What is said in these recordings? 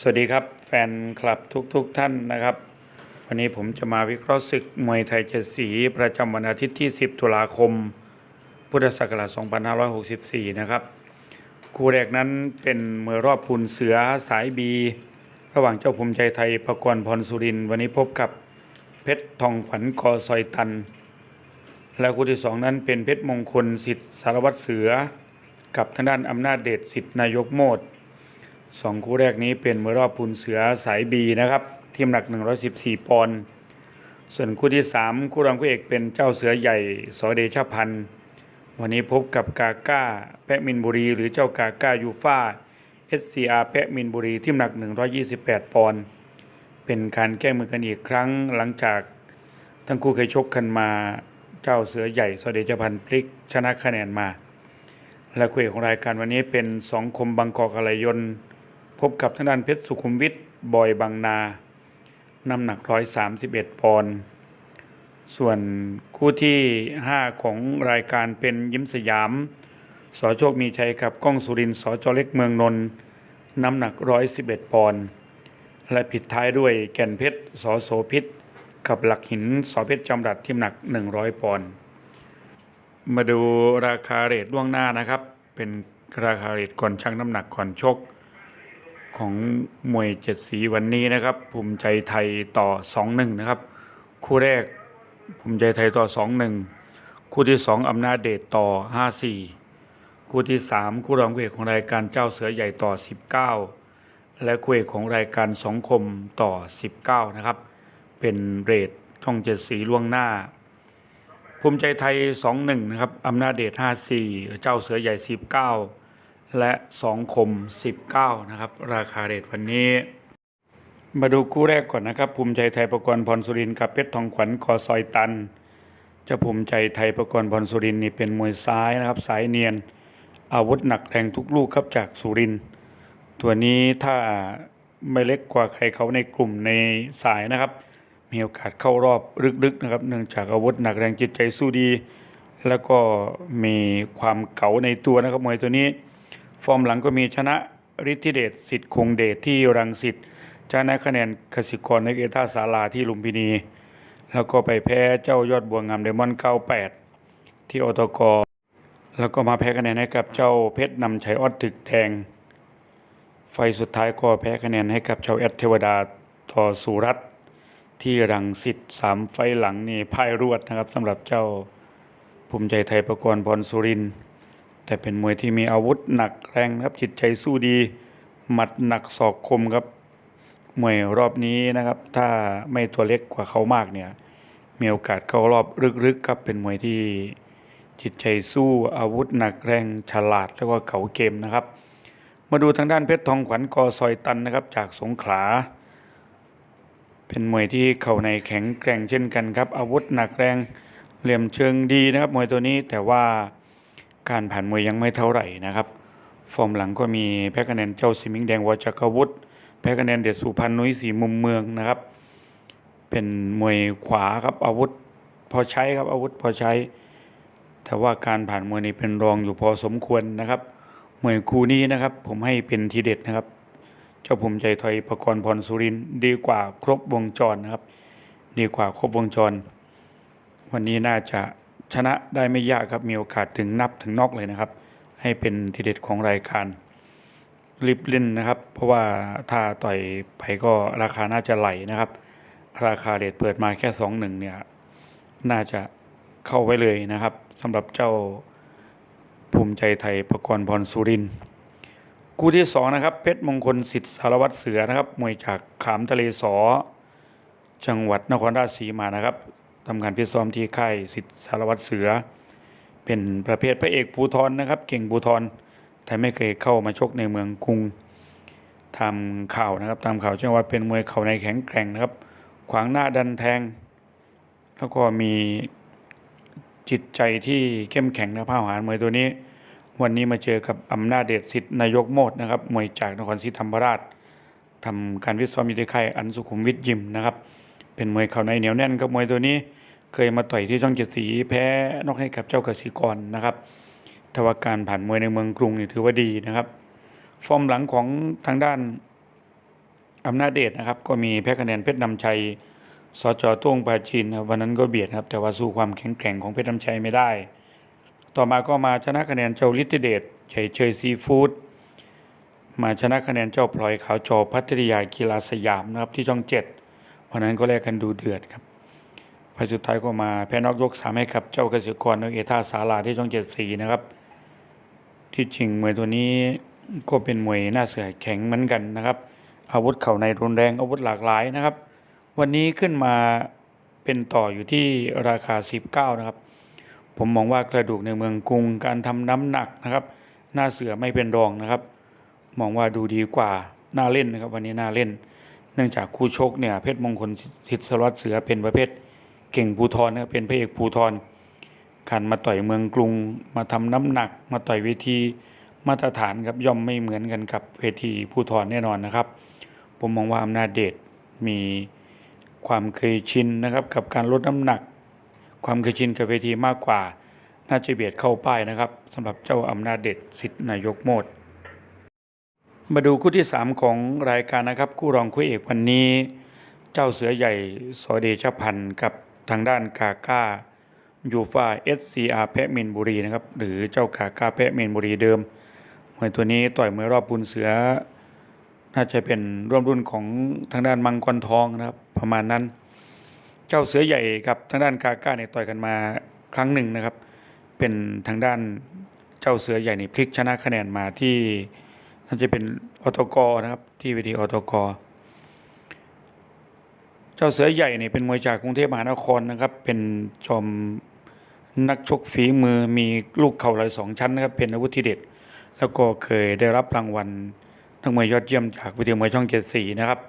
สวัสดีครับแฟนคลับทุกๆทท่านนะครับ วันนี้ผมจะมาวิเคราะห์ศึกมวยไทยเจ็ดสีประจำวันอาทิตย์ที่ 10 ตุลาคม พุทธศักราช 2564 นะครับ คู่แรกนั้นเป็นมวยรอบปูนเสือสายบี ระหว่างเจ้าภูมิใจไทยประกรณ์พรสุริน วันนี้พบกับเพชรทองขวัญกอซอยตัน และคู่ที่สองนั้นเป็นเพชรมงคลสิทธิ์สารวัตรเสือ กับทางด้านอำนาจเดชสิทธินายกโมด สองคู่แรกนี้เป็นมวยรอบปูนเสือสายบีนะครับทีมหนัก 114 ปอนด์ส่วนคู่ที่ 3 คู่รองคู่เอกเป็นเจ้าเสือใหญ่สอเดชพันธ์วันนี้พบกับกาก้าแปะมินบุรี หรือเจ้ากาก้ายูฟ่า SCR แปะมินบุรีทีมหนัก 128 ปอนด์เป็นการแก้มือกันอีกครั้งหลังจากทั้งคู่เคยชกกันมาเจ้าเสือใหญ่สอเดชพันธ์พลิกชนะคะแนนมา และคู่เอกของรายการวันนี้เป็นสองคมบางกอกอะไรยนต์ พบกับทางด้านเพชรสุขุมวิทบอยบางนา น้ำหนัก131ปอนด์ ส่วนคู่ที่5ของรายการเป็นยิ้มสยาม สอโชคมีชัยกับก้องสุรินทร์สอจอเล็กเมืองนนท์น้ำหนัก111ปอนด์ และผิดท้ายด้วยแก่นเพชรสอโสพิษกับหลักหินสอเพชรจำรัดที่หนัก100ปอนด์ มาดูราคาเรทล่วงหน้านะครับ เป็นราคาเรทก่อนชั่งน้ำหนักก่อนชก ของมวยเจ็ดสีวันนี้นะครับ ภูมิใจไทยต่อสองหนึ่งนะครับ คู่แรกภูมิใจไทยต่อสองหนึ่งคู่ที่สองอำนาจเดชต่อห้าสี่คู่ที่สามคู่รองเอกของรายการเจ้าเสือใหญ่ต่อสิบเก้าและคู่เอกของรายการสองคมต่อสิบเก้านะครับ เป็นเรทช่องเจ็ดสีล่วงหน้า ภูมิใจไทยสองหนึ่งนะครับอำนาจเดชห้าสี่เจ้าเสือใหญ่สิบเก้า และสองคม 19 นะครับ ราคาเรทวันนี้ มาดูคู่แรกก่อนนะครับ ภูมิใจไทยประกรณ์พรสุรินทร์กับเพชรทองขวัญกอซอยตันจะภูมิใจไทยประกรณ์พรสุรินทร์นี่เป็นมวยซ้ายนะครับ สายเนียน อาวุธหนักแรงทุกลูกครับจากสุรินทร์ตัวนี้ถ้าไม่เล็กกว่าใครเขาในกลุ่มในสายนะครับ มีโอกาสเข้ารอบลึกๆนะครับ เนื่องจากอาวุธหนักแรงจิตใจสู้ดี แล้วก็มีความเก๋าในตัวนะครับมวยตัวนี้ ฟอร์มหลังก็มีชนะฤทธิเดชสิทธิ์คงเดชที่รังสิตชนะคะแนนกสิกรในเอท่าศาลาที่ลุมพินี แล้วก็ไปแพ้เจ้ายอดบัวงามเดมอน98ที่อตกแล้วก็มาแพ้คะแนนให้กับเจ้าเพชรนำชัยออดตึกแดงไฟสุดท้ายก็แพ้คะแนนให้กับเจ้าแอดเทวดาต่อสุรัตที่รังสิตสามไฟหลังนี่พ่ายรวดนะครับสำหรับเจ้าภูมิใจไทยประกรณ์พรสุรินทร์ แต่เป็นมวยที่มีอาวุธหนักแรงครับจิตใจสู้ดี หมัดหนักศอกคมครับมวยรอบนี้นะครับ ถ้าไม่ตัวเล็กกว่าเขามากเนี่ยมีโอกาสเข้ารอบลึกๆครับเป็นมวยที่จิตใจสู้อาวุธหนักแรงฉลาดแล้วก็เขาเกมนะครับ มาดูทางด้านเพชรทองขวัญกอซอยตันนะครับจากสงขลา เป็นมวยที่เข่าในแข็งแกร่งเช่นกันครับ อาวุธหนักแรงเหลี่ยมเชิงดีนะครับมวยตัวนี้แต่ว่า การผ่านมวยยังไม่เท่าไหร่นะครับ ฟอร์มหลังก็มีแพ้คะแนนเจ้าสิมิงแดงวจักรวุฒิแพ้คะแนนเดชสุพรรณนุ้ยสีมุมเมืองนะครับ เป็นมวยขวาครับอาวุธพอใช้ครับอาวุธพอใช้ แต่ว่าการผ่านมวยนี้เป็นรองอยู่พอสมควรนะครับมวยคู่นี้นะครับ ผมให้เป็นทีเด็ดนะครับ เจ้าภูมิใจไทยประกรณ์พรสุรินดีกว่าครบวงจรนะครับ ดีกว่าครบวงจร วันนี้น่าจะ ชนะได้ไม่ยากครับมีโอกาสถึงนับถึงนอกเลยนะครับ ให้เป็นทีเด็ดของรายการรีบเล่นนะครับ เพราะว่าถ้าต่อยไปก็ราคาน่าจะไหลนะครับ ราคาเดทเปิดมาแค่สองหนึ่งเนี่ยน่าจะเข้าไว้เลยนะครับสำหรับเจ้าภูมิใจไทยประกรณ์พรสุรินคู่ที่สองนะครับเพชรมงคลสิทธิสารวัตรเสือนะครับมวยจากขามทะเลสอ จังหวัดนครราชสีมานะครับ ทำการฟิตซ้อมที่ค่ายสิทธิสารวัตรเสือ เป็นประเภทพระเอกภูทรนะครับ เก่งภูทรแต่ไม่เคยเข้ามาชกในเมืองกรุงทำข่าวนะครับตามข่าวเชื่อว่าเป็นมวยเข่าในแข็งแกร่งนะครับ ขวางหน้าดันแทง แล้วก็มีจิตใจที่เข้มแข็งนะผ้าหารมวยตัวนี้ วันนี้มาเจอกับอำนาจเดชสิทธิ์นายกโมดนะครับมวยจากนครศรีธรรมราชทำการวิซ้อมอยู่ที่ค่ายอันสุขุมวิทยิมนะครับ เป็นมวยเข่าในเหนียวแน่นครับมวยตัวนี้เคยมาต่อยที่ช่องเจ็ดสีแพ้นอกให้กับเจ้ากสิกรนะครับแต่ว่าการผ่านมวยในเมืองกรุงนี่ถือว่าดีนะครับ ฟอร์มหลังของทางด้านอำนาจเดชนะครับ ก็มีแพ้คะแนนเพชรนำชัยสจตุ้งปาจีนครับวันนั้นก็เบียดครับ แต่ว่าสู้ความแข็งแกร่งของเพชรนำชัยไม่ได้ ต่อมาก็มาชนะคะแนนเจ้าฤทธิเดชเฉยเชยซีฟู้ดมาชนะคะแนนเจ้าพลอยขาวจอพัทยากีฬาสยามนะครับที่ช่องเจ็ด วันนั้นก็แลกกันดูเดือดครับไฟล์สุดท้ายก็มาแพ้นอกยกสามให้กับเจ้าเกษตรกรนกเอท่าสาลาที่ช่องเจ็ดสีนะครับ ที่จริงมวยตัวนี้ก็เป็นมวยหน้าเสือแข็งเหมือนกันนะครับ อาวุธเข่าในรุนแรงอาวุธหลากหลายนะครับ วันนี้ขึ้นมาเป็นต่ออยู่ที่ราคา 19 นะครับ ผมมองว่ากระดูกในเมืองกรุงการทำน้ำหนักนะครับ หน้าเสือไม่เป็นรองนะครับ มองว่าดูดีกว่าน่าเล่นนะครับ วันนี้น่าเล่น นื่องจากคู่ชกเนี่ยเพชรมงคลสิทธิ์สวัสดิ์เสือเป็นประเภทเก่งภูทรนะครับเป็นพระเอกภูทรขันมาต่อยเมืองกรุง มาทำน้ำหนัก มาต่อยเวทีมาตรฐานครับย่อมไม่เหมือนกันกับเวทีภูทรแน่นอนนะครับ ผมมองว่าอำนาจเดชมีความเคยชินนะครับกับการลดน้ำหนัก ความเคยชินกับเวทีมากกว่า น่าจะเบียดเข้าป้ายนะครับสำหรับเจ้าอำนาจเดชสิทธินายกโมด มาดูคู่ที่ 3 ของรายการนะครับ คู่รองคู่เอกวันนี้ เจ้าเสือใหญ่สอเดชพันธ์กับทางด้านกาก้ายูฟาเอสซีอาแพะเมนบุรีนะครับหรือเจ้ากาก้าแพะเมนบุรีเดิมมวยตัวนี้ต่อยมวยรอบบุญเสือ น่าจะเป็นร่วมรุ่นของทางด้านมังกรทองนะครับประมาณนั้น เจ้าเสือใหญ่กับทางด้านกาก้าเนี่ยต่อยกันมาครั้งหนึ่งนะครับ เป็นทางด้านเจ้าเสือใหญ่นี่พลิกชนะคะแนนมาที่ น่าจะเป็นอตกนะครับ ที่เวทีอตกเจ้าเสือใหญ่เนี่ยเป็นมวยจากกรุงเทพมหานครนะครับ เป็นจอมนักชกฝีมือมีลูกเข่าลอยสองชั้นนะครับเป็นอาวุธที่เด็ด แล้วก็เคยได้รับรางวัลนักมวยยอดเยี่ยมจากวิทยามวยช่องเจ็ดสีนะครับ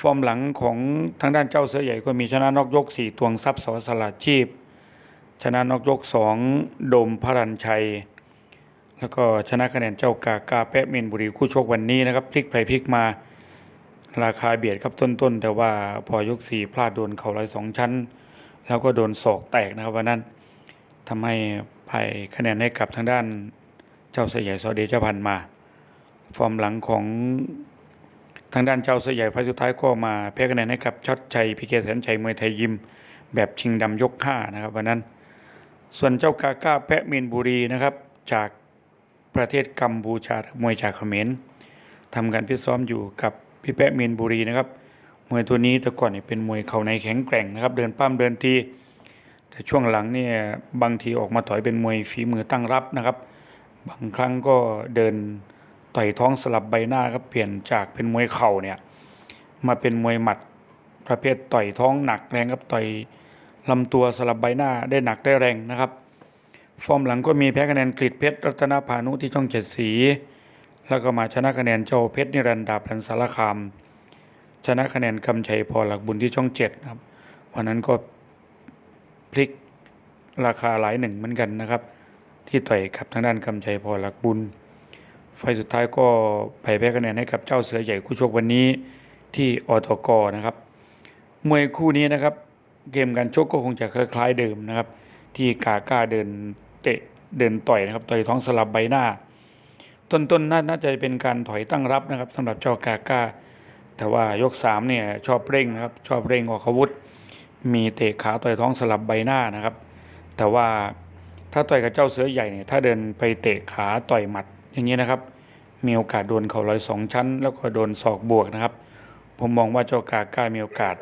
ฟอร์มหลังของทางด้านเจ้าเสือใหญ่ก็มีชนะนอกยกสี่ตวงทรัพย์สสลัดชีพ ชนะนอกยกสองโดมพรันชัย แล้วก็ชนะคะแนนเจ้ากากาแปะเมนบุรีคู่ชกวันนี้นะครับพลิกไปพลิกมา ราคาเบียดครับต้นๆ แต่ว่าพอยกสี่พลาดโดนเข่าร้อยสองชั้น แล้วก็โดนศอกแตกนะครับวันนั้นทำให้ไพ่คะแนนให้กับทางด้านเจ้าเสือใหญ่ซอเดชพันมา ฟอร์มหลังของทางด้านเจ้าเสือใหญ่ไฟสุดท้ายก็มาแพ้คะแนนให้กับช็อตชัยพีเคแสนชัยมวยไทยยิม แบบชิงดำยกห้านะครับวันนั้น ส่วนเจ้ากาก้าแปะเมนบุรีนะครับจาก ประเทศกัมพูชามวยจากเขมรทำการฟิตซ้อมอยู่กับพี่แปะเมียนบุรีนะครับมวยตัวนี้แต่ก่อนเนี่ยเป็นมวยเข่าในแข็งแกร่งนะครับ เดินปั้มเดินทีแต่ช่วงหลังเนี่ยบางทีออกมาถอยเป็นมวยฝีมือตั้งรับนะครับ บางครั้งก็เดินต่อยท้องสลับใบหน้าครับเปลี่ยนจากเป็นมวยเข่าเนี่ยมาเป็นมวยหมัดประเภทต่อยท้องหนักแรงครับต่อยลำตัวสลับใบหน้าได้หนักได้แรงนะครับ ฟอร์มหลังก็มีแพ้คะแนนกฤษเพชรรัตนพานุที่ช่องเจ็ดสี แล้วก็มาชนะคะแนนเจ้าเพชรนิรันดาพันสารคาม ชนะคะแนนคำชัยพอหลักบุญที่ช่องเจ็ดครับ วันนั้นก็พลิกราคาหลายหนึ่งเหมือนกันนะครับ ที่ต่อยกับทางด้านคำชัยพอหลักบุญ ไฟสุดท้ายก็ไปแพ้คะแนนให้กับเจ้าเสือใหญ่คู่ชกวันนี้ที่อตกนะครับ มวยคู่นี้นะครับ เกมการชกก็คงจะคล้ายๆเดิมนะครับ ที่กาก้าเดิน เตะเดินต่อยนะครับ ต่อยท้องสลับใบหน้า ต้นๆน่าน่าจะเป็นการถอยตั้งรับนะครับสำหรับเจ้ากาก้า แต่ว่ายกสามเนี่ยชอบเร่งนะครับ ชอบเร่งออกอาวุธ มีเตะขาต่อยท้องสลับใบหน้านะครับ แต่ว่าถ้าต่อยกับเจ้าเสือใหญ่เนี่ยถ้าเดินไปเตะขาต่อยหมัดอย่างนี้นะครับ มีโอกาสโดนเข่าลอยสองชั้น แล้วก็โดนศอกบวกนะครับ ผมมองว่าเจ้ากาก้ามีโอกาส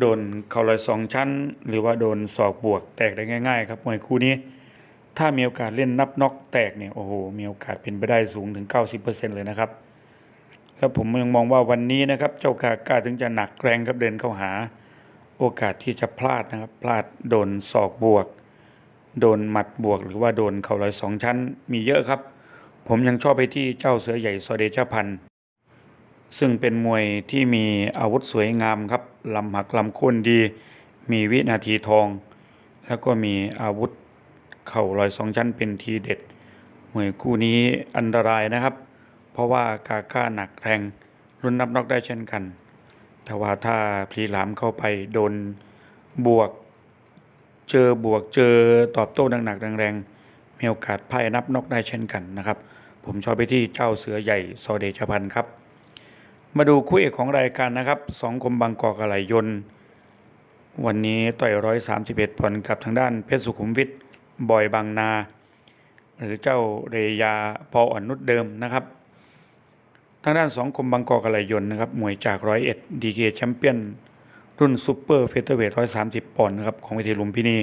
โดนเข่าลอยสองชั้น หรือว่าโดนศอกบวกแตกได้ง่าย ๆ ครับมวยคู่นี้ ถ้ามีโอกาสเล่นนับน็อกแตกเนี่ยโอ้โหมีโอกาสเป็นไปได้สูงถึง 90%เลยนะครับแล้วผมยังมองว่าวันนี้นะครับ เจ้ากาก้าถึงจะหนักแรงครับเดินเข้าหา โอกาสที่จะพลาดนะครับพลาดโดนศอกบวก โดนหมัดบวก หรือว่าโดนเข่าลอยสองชั้น มีเยอะครับ ผมยังชอบไปที่เจ้าเสือใหญ่สอเดชพันธ์ซึ่งเป็นมวยที่มีอาวุธสวยงามครับลำหักลำโค่นดี มีวินาทีทอง แล้วก็มีอาวุธ เข่าลอยสองชั้นเป็นทีเด็ดมวยคู่นี้อันตรายนะครับ เพราะว่ากาก้าหนักแรงรุ่นนับนอกได้เช่นกัน แต่ว่าถ้าพลีหลามเข้าไปโดนบวก เจอบวกเจอตอบโต้หนักๆแรงๆมีโอกาสพ่ายนับนอกได้เช่นกันนะครับ ผมชอบไปที่เจ้าเสือใหญ่ซอเดชพันธ์ครับ มาดูคู่เอกของรายการนะครับสองคมบางกอกอะไหลยนต์วันนี้ต่อยร้อยสามสิบเอ็ดปอนด์กับทางด้านเพชรสุขุมวิทย์ บอยบางนา หรือเจ้าเรยาพออ่อนนุชเดิมนะครับ ทางด้านสองคมบางกอกอะไหลยนนะครับมวยจากร้อยเอ็ดดีเกแชมเปี้ยนรุ่นซูเปอร์เฟเธอร์เวทร้อยสามสิบปอนด์นะครับของเวทีลุมพินี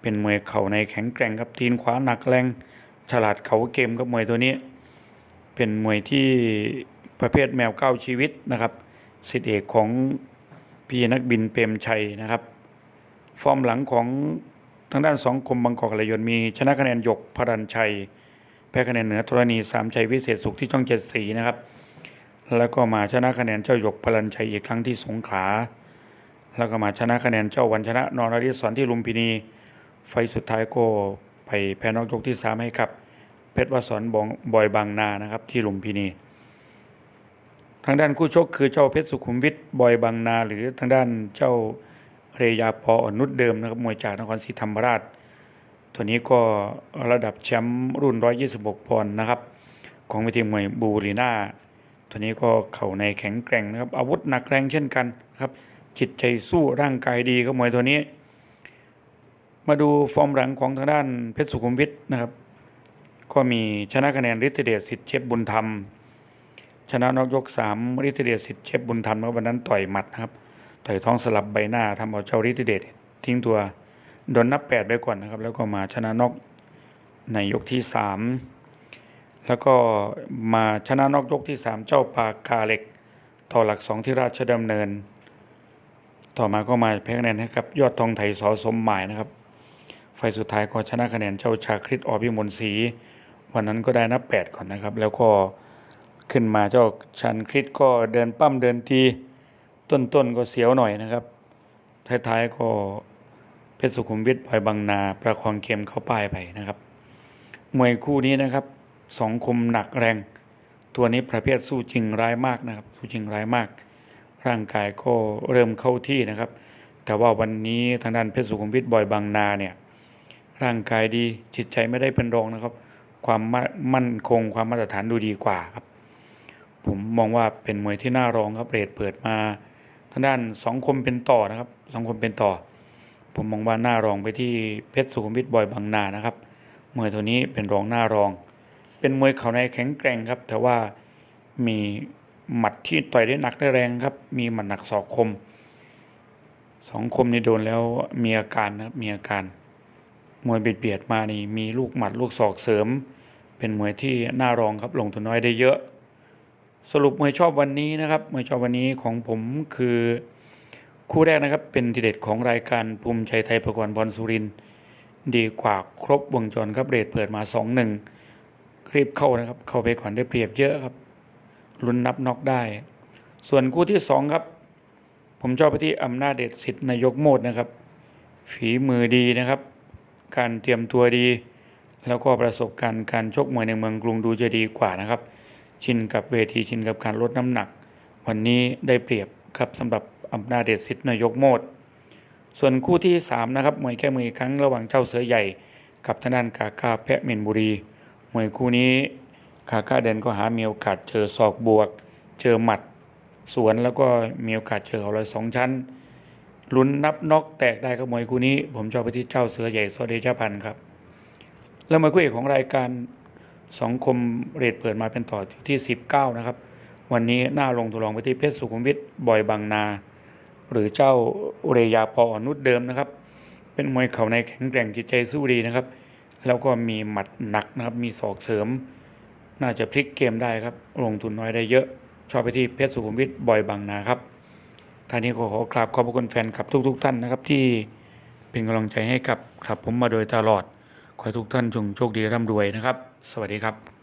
เป็นมวยเข่าในแข็งแกร่งครับทีนขวาหนักแรง ฉลาดเขาเกมครับมวยตัวนี้ เป็นมวยที่ประเภทแมวเก้าชีวิตนะครับสิทธิเอกของพี่นักบินเปรมชัยนะครับ ฟอร์มหลังของ ทางด้านสองคมบางกอกอะไหลยนต์มีชนะคะแนนหยกพรัญชัย แพ้คะแนนเหนือธรณีสามชัยวิเศษสุขที่ช่องเจ็ดสีนะครับ แล้วก็มาชนะคะแนนเจ้าหยกพลันชัยอีกครั้งที่สงขลาแล้วก็มาชนะคะแนนเจ้าวันชนะนรฤทธิ์สอนที่ลุมพินี ไฟสุดท้ายก็ไปแพ้นอกยกที่สามให้กับ เพชรวสอนบองบอยบางนานะครับที่ลุมพินี ทางด้านคู่ชกคือเจ้าเพชรสุขุมวิทบอยบางนา หรือทางด้านเจ้า เรยาพออ่อนนุชเดิมนะครับมวยจากนครศรีธรรมราช ตัวนี้ก็ระดับแชมป์รุ่น 126 ปอนด์นะครับ ของเวทีมวยบูรีนาตัวนี้ก็เข่าในแข็งแกร่งนะครับ อาวุธหนักแรงเช่นกันนะครับ จิตใจสู้ร่างกายดีครับมวยตัวนี้ มาดูฟอร์มหลังของทางด้านเพชรสุขุมวิทนะครับ ก็มีชนะคะแนนฤทธิเดชสิทธิ์เชฟบุญธรรมชนะนอกยกสามฤทธิเดชสิทธิ์เชฟบุญธรรมเมื่อวันนั้นต่อยหมัดนะครับ ต่อยท้องสลับใบหน้าทำเอาเจ้าฤทธิเดชทิ้งตัวโดนนับแปดไปก่อนนะครับ แล้วก็มาชนะนอกในยกที่สามแล้วก็มาชนะนอกยกที่สามเจ้าปากกาเหล็กต่อหลักสองที่ราชดำเนิน ต่อมาก็มาแพ้คะแนนให้กับยอดทองไทยสอสมหมายนะครับ ไฟสุดท้ายก็ชนะคะแนนเจ้าชาคริตอภิมลศรีวันนั้นก็ได้นับแปดก่อนนะครับ แล้วก็ขึ้นมาเจ้าชันคริตก็เดินปั้มเดินที ต้นๆก็เสียวหน่อยนะครับ ท้ายๆก็เพชรสุขุมวิทบอยบางนา ประคองเกมเข้าป้ายไปนะครับมวยคู่นี้นะครับสองคมหนักแรง ตัวนี้ประเภทสู้จริงร้ายมากนะครับ สู้จริงร้ายมาก ร่างกายก็เริ่มเข้าที่นะครับ แต่ว่าวันนี้ทางด้านเพชรสุขุมวิทบอยบางนาเนี่ยร่างกายดีจิตใจไม่ได้เป็นรองนะครับ ความมั่นมั่นคงความมาตรฐานดูดีกว่าครับ ผมมองว่าเป็นมวยที่น่ารองครับเรทเปิดมาางด้านสองคมเป็นต่อนะครับสองคมเป็นต่อ ผมมองว่าหน่ารองไปที่เพชรสุขุมวิทบอยบางนานะครับมวยตัวนี้เป็นรองหน้ารอง เป็นมวยเข่าในแข็งแกร่งครับ แต่ว่ามีหมัดที่ต่อยได้หนักได้แรงครับ มีหมัดหนักศอกคมสองคมนี่โดนแล้วมีอาการนะครับมีอาการ มวยเบียดๆมานี่มีลูกหมัดลูกศอกเสริม เป็นมวยที่หน่ารองครับลงทุนน้อยได้เยอะ สรุปมวยชอบวันนี้นะครับมวยชอบวันนี้ของผมคือคู่แรกนะครับเป็นทีเด็ดของรายการภูมิใจไทยประกวดบอลสุรินดีกว่าครบวงจรครับเรทเปิดมา 2 1รีบเข้านะครับ เข้าไปก่อนได้เปรียบเยอะครับลุ้นนับน็อกได้ ส่วนคู่ที่สองครับ ผมชอบไปที่อำนาจเดชสิทธิ์นายกโมดนะครับ ฝีมือดีนะครับ การเตรียมตัวดี แล้วก็ประสบการณ์การชกมวยในเมืองกรุงดูจะดีกว่านะครับ ชินกับเวทีชินกับการลดน้ำหนัก วันนี้ได้เปรียบครับสำหรับอำนาจเดชสิทธิ์นายกโมดส่วนคู่ที่สามนะครับมวยแค่มืออีกครั้งระหว่างเจ้าเสือใหญ่ กับทางด้านกาก้าแพะเมนบุรีมวยคู่นี้กาก้าเดนก็หามีโอกาสเจอศอกบวก เจอหมัดสวนแล้วก็มีโอกาสเจอเขาเลยสองชั้นลุ้นนับน็อกแตกได้กับมวยคู่นี้ ผมชอบไปที่เจ้าเสือใหญ่สวัสดีเจ้าพันธ์ครับ แล้วมาคู่เอกของรายการ สองคมเรทเปิดมาเป็นต่อที่ 19 นะครับ วันนี้หน้าลงตัวรองไปที่เพชรสุขุมวิทบอยบางนา หรือเจ้าเรยาพออนุชเดิมนะครับ เป็นมวยเข่าในแข็งแกร่งจิตใจสู้ดีนะครับ แล้วก็มีหมัดหนักนะครับ มีศอกเสริม น่าจะพลิกเกมได้ครับ ลงทุนน้อยได้เยอะ ชอบไปที่เพชรสุขุมวิทบอยบางนาครับท่านี้ก็ขอกราบขอบพระคุณแฟนคลับทุกๆท่านนะครับที่เป็นกำลังใจให้กับครับผมมาโดยตลอด ขอให้ทุกท่านจงโชคดีร่ำรวยนะครับ สวัสดีครับ